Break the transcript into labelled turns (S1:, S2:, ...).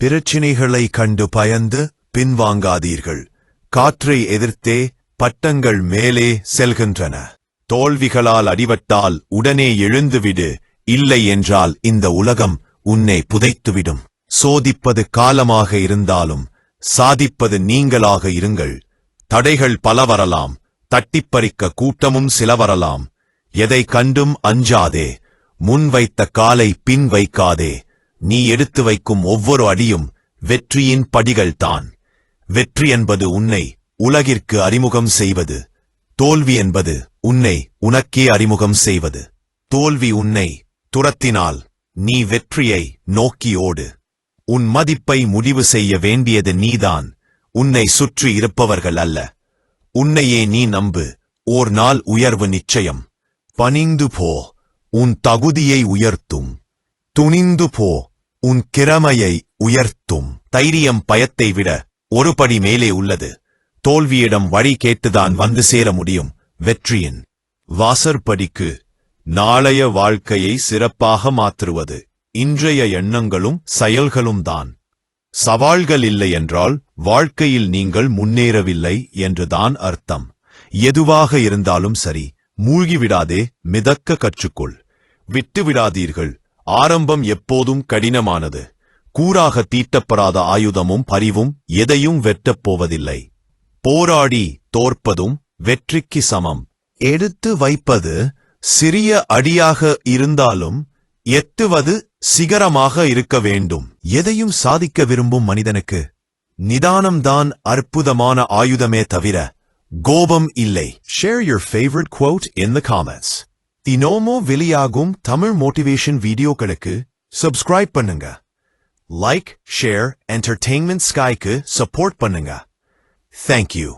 S1: பிரச்சினைகளை கண்டு பயந்து பின்வாங்காதீர்கள். காற்றை எதிர்த்தே பட்டங்கள் மேலே செல்கின்றன. தோல்விகளால் அடிபட்டால் உடனே எழுந்துவிடு. இல்லை என்றால் இந்த உலகம் உன்னை புதைத்துவிடும். சோதிப்பது காலமாக இருந்தாலும் சாதிப்பது நீங்களாக இருங்கள். தடைகள் பல வரலாம் தட்டிப்பறிக்க கூட்டமும் சில வரலாம் எதை கண்டும் அஞ்சாதே. முன் வைத்த காலை பின் வைக்காதே நீ எடுத்து வைக்கும் ஒவ்வொரு அடியும் வெற்றியின் படிகள்தான். வெற்றி என்பது உன்னை உலகிற்கு அறிமுகம் செய்வது. தோல்வி என்பது உன்னை உனக்கே அறிமுகம் செய்வது. தோல்வி உன்னை துரத்தினால் நீ வெற்றியை நோக்கி ஓடு. உன் மதிப்பை முடிவு செய்ய வேண்டியது நீதான். உன்னை சுற்றி இருப்பவர்கள் அல்ல. உன்னையே நீ நம்பு. ஓர் நாள் உயர்வு நிச்சயம். பணிந்து போ. உன் தகுதியை உயர்த்தும். துணிந்து போ. உன் கிரமையை உயர்த்தும். தைரியம் பயத்தை விட ஒரு படி மேலே உள்ளது. தோல்வியிடம் வழி கேட்டுதான் வந்து சேர முடியும். வெற்றியின் வாசற்படிக்கு நாளைய வாழ்க்கையை சிறப்பாக மாற்றுவது. இன்றைய எண்ணங்களும் செயல்களும் தான். சவால்கள் இல்லை என்றால் வாழ்க்கையில் நீங்கள் முன்னேறவில்லை என்றுதான் அர்த்தம். எதுவாக இருந்தாலும் சரி மூழ்கிவிடாதே மிதக்க கற்றுக்கொள். விட்டுவிடாதீர்கள். ஆரம்பம் எப்போதும் கடினமானது. கூறாக தீட்டப்படாத ஆயுதமும் பரிவும் எதையும் வெட்டப் போவதில்லை. போராடி தோற்பதும் வெற்றிக்கு சமம். எடுத்து வைப்பது சிறிய அடியாக இருந்தாலும் எட்டுவது சிகரமாக இருக்க வேண்டும். எதையும் சாதிக்க விரும்பும் மனிதனுக்கு நிதானம்தான் அற்புதமான ஆயுதமே தவிர கோபம் இல்லை. Share your favourite quote in the comments. தினோமோ வெளியாகும் தமிழ் மோட்டிவேஷன் வீடியோக்களுக்கு சப்ஸ்கிரைப் பண்ணுங்க லைக் ஷேர் என்டர்டெயின்மெண்ட் ஸ்கைக்கு சப்போர்ட் பண்ணுங்க தேங்க்யூ.